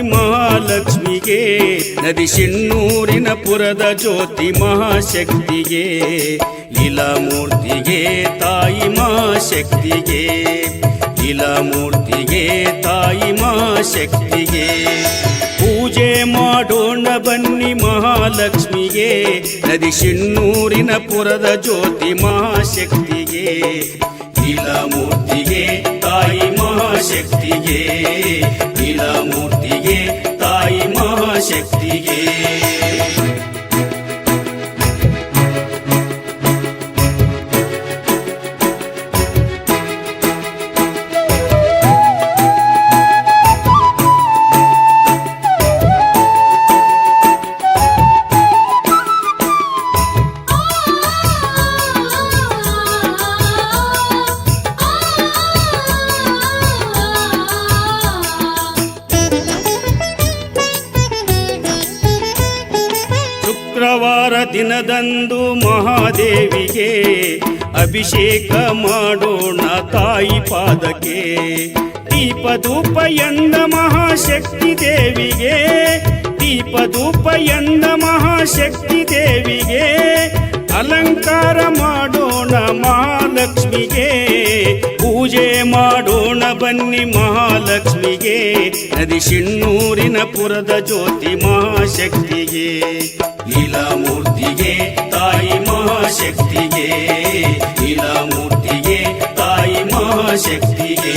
ಮಹಾಲಕ್ಷ್ಮಿಗೆ. ನದಿ ಶಿಣ್ಣೂರಿನ ಪುರದ ಜ್ಯೋತಿ ಮಹಾಶಕ್ತಿಗೆ. ಲೀಲಾಮೂರ್ತಿಗೆ ತಾಯಿ ಮಹಾಶಕ್ತಿಗೆ. ಲೀಲಾಮೂರ್ತಿಗೆ ತಾಯಿ ಮಹಾಶಕ್ತಿಗೆ. ಪೂಜೆ ಮಾಡೋಣ ಬನ್ನಿ ಮಹಾಲಕ್ಷ್ಮಿಗೆ. ನದಿ ಶಿಣ್ಣೂರಿನ ಪುರದ ಜ್ಯೋತಿ ಮಹಾಶಕ್ತಿಗೆ. ಲೀಲಾಮೂರ್ತಿಗೆ ತಾಯಿ ಮಹಾಶಕ್ತಿಗೆ ನೀಲಮೂರ್ತಿಗೆ ತಾಯಿ ಮಹಾಶಕ್ತಿಗೆ. ದಿನದಂದು ಮಹಾದೇವಿಗೆ ಅಭಿಷೇಕ ಮಾಡೋಣ ತಾಯಿ ಪಾದಕ್ಕೆ. ದೀಪ ಧೂಪ ಎಂದ ಮಹಾಶಕ್ತಿ ದೇವಿಗೆ ದೀಪ ಧೂಪ ಎಂದ ಮಹಾಶಕ್ತಿ ದೇವಿಗೆ, ಅಲಂಕಾರ ಮಾಡೋಣ ಮಹಾಲಕ್ಷ್ಮಿಗೆ, ಪೂಜೆ ಮಾಡೋಣ ಬನ್ನಿ ಮಹಾಲಕ್ಷ್ಮಿಗೆ, ನದಿ ಶಿಣ್ಣೂರಿನ ಪುರದ ಜ್ಯೋತಿ ಮಹಾಶಕ್ತಿಗೆ. ಲೀಲಾಮೂರ್ತಿಗೆ ತಾಯಿ ಮಹಾಶಕ್ತಿಗೆ ಲೀಲಾಮೂರ್ತಿಗೆ ತಾಯಿ ಮಹಾಶಕ್ತಿಗೆ.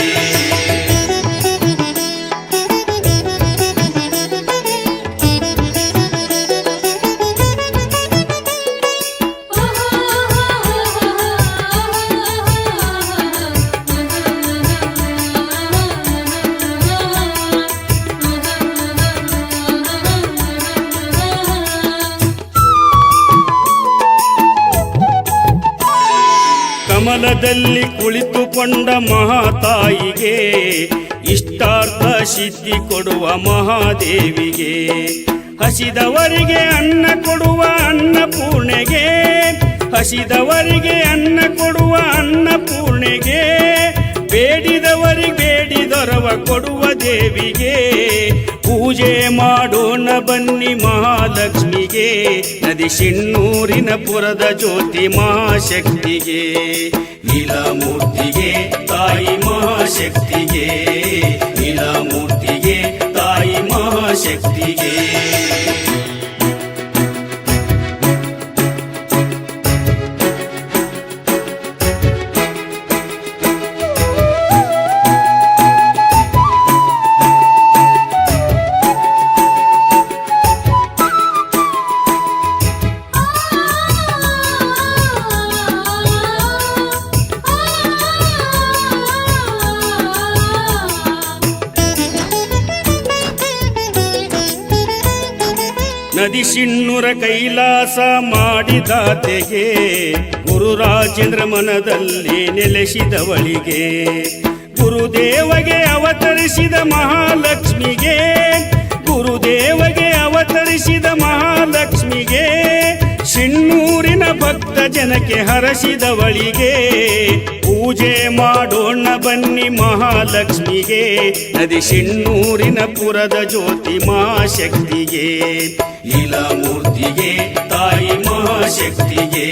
ಕಮಲದಲ್ಲಿ ಕುಳಿತುಕೊಂಡ ಮಹಾತಾಯಿಗೆ, ಇಷ್ಟಾರ್ಥ ಸಿದ್ಧಿ ಕೊಡುವ ಮಹಾದೇವಿಗೆ, ಹಸಿದವರಿಗೆ ಅನ್ನ ಕೊಡುವ ಅನ್ನಪೂರ್ಣೆಗೆ, ಹಸಿದವರಿಗೆ ಅನ್ನ ಕೊಡುವ ಅನ್ನಪೂರ್ಣೆಗೆ, ಬೇಡಿದವರಿಗೆ ಬೇಡಿದೊರವ ಕೊಡುವ ದೇವಿಗೆ ಪೂಜೆ ಮಾಡೋಣ ಬನ್ನಿ ಮಹಾಲಕ್ಷ್ಮಿಗೆ. ನದಿ ಶಿಣ್ಣೂರಿನ ಪುರದ ಜ್ಯೋತಿ ಮಹಾಶಕ್ತಿಗೆ. ಲೀಲಾಮೂರ್ತಿಗೆ ತಾಯಿ ಮಹಾಶಕ್ತಿಗೆ. ನದಿ ಶಿಣ್ಣುರ ಕೈಲಾಸ ಮಾಡಿದಾತೆಗೆ ಗುರುರಾಜೇಂದ್ರ ಮನದಲ್ಲಿ ನೆಲೆಸಿದವಳಿಗೆ ಗುರುದೇವಗೆ ಅವತರಿಸಿದ ಮಹಾಲಕ್ಷ್ಮಿಗೆ ಗುರುದೇವಗೆ ಅವತರಿಸಿದ ಮಹಾಲಕ್ಷ್ಮಿಗೆ ಶಿಣ್ಣೂರಿನ ಭಕ್ತ ಜನಕ್ಕೆ ಹರಸಿದವಳಿಗೆ ಪೂಜೆ ಮಾಡೋಣ ಬನ್ನಿ ಮಹಾಲಕ್ಷ್ಮಿಗೆ ನದಿ ಶಿಣ್ಣೂರಿನ ಪುರದ ಜ್ಯೋತಿ ಮಹಾಶಕ್ತಿಗೆ, ಲೀಲಾಮೂರ್ತಿಗೆ ತಾಯಿ ಮಹಾಶಕ್ತಿಗೆ.